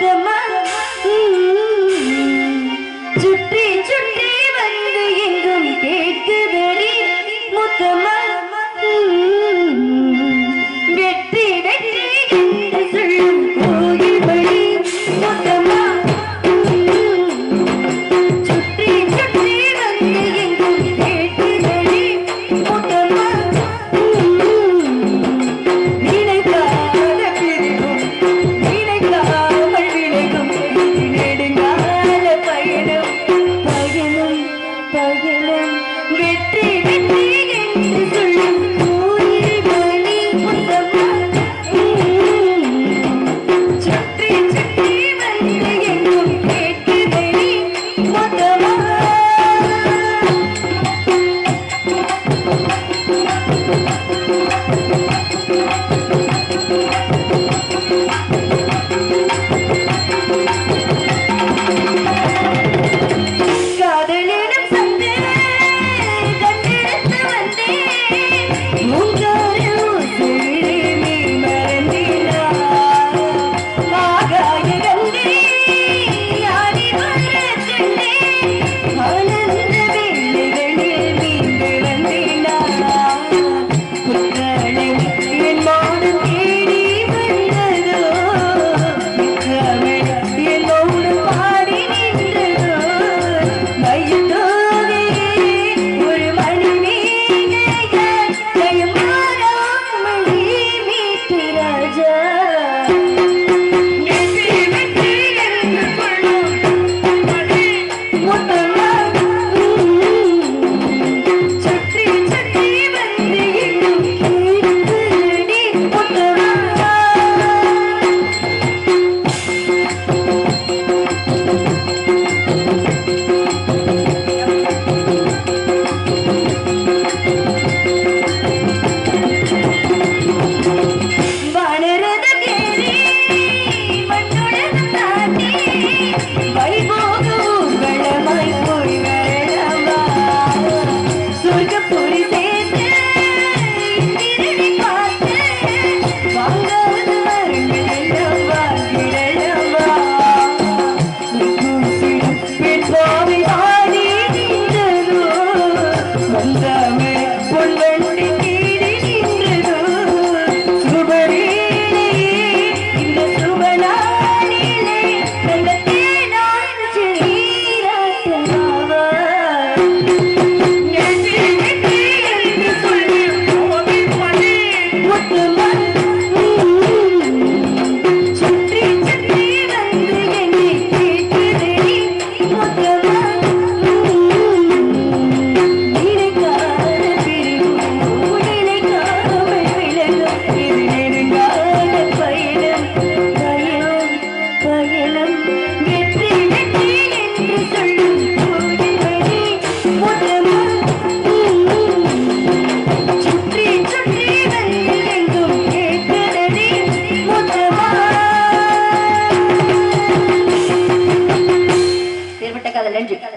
the man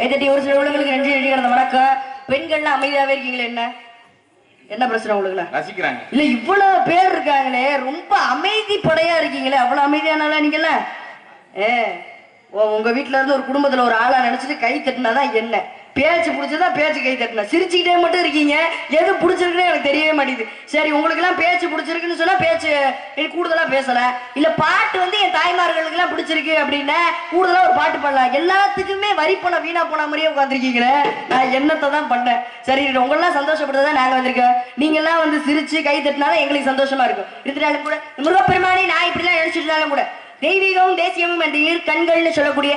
எதிர்த்து ஒரு சில உள்ளவங்களுக்கு நன்றி நன்றி கடந்த வணக்கம் பெண்கள்லாம் அமைதியாவே இருக்கீங்களே என்ன? என்ன பிரச்சனை உங்களுக்கு? ரசிக்கிறாங்க. இல்ல இவ்வளவு பேர் இருக்காங்களே ரொம்ப அமைதி படையா இருக்கீங்களே அவ்வளவு அமைதியானால நீங்கல்ல ஏ உங்க வீட்டுல இருந்து ஒரு குடும்பத்துல ஒரு ஆளா நினைச்சிட்டு கை தட்டினாதான் என்ன? பேச்சு பிடிச்சதா பேச்சு கை தட்டினா. சிரிச்சுக்கிட்டே மட்டும் இருக்கீங்க. எது பிடிச்சிருக்குன்னு எனக்கு தெரியவே மாட்டேங்குது. சரி உங்களுக்கு எல்லாம் பேச்சு பிடிச்சிருக்குன்னு சொன்னா பேச்சு கூடுதலா பேசல. இல்ல பாட்டு வந்து என் தாய்மார்களுக்கு எல்லாம் பிடிச்சிருக்கு அப்படின்னா கூடுதலா ஒரு பாட்டு பாடலாம். எல்லாத்துக்குமே வரி பணம் வீணா போன மாதிரியே உட்காந்துருக்கீங்களே நான் என்னத்தை தான் பண்ணேன்? சரி உங்களெல்லாம் சந்தோஷப்படுறதா நாங்க வந்திருக்கோம். நீங்க எல்லாம் வந்து சிரிச்சு கை தட்டினாலும் எங்களுக்கு சந்தோஷமா இருக்கும். இருந்தாலும் கூட முருகப்பெருமானி நான் இப்படிலாம் நினைச்சிட்டு கூட தெய்வீகமும் தேசியமும் என்ற இரு கண்கள்னு சொல்லக்கூடிய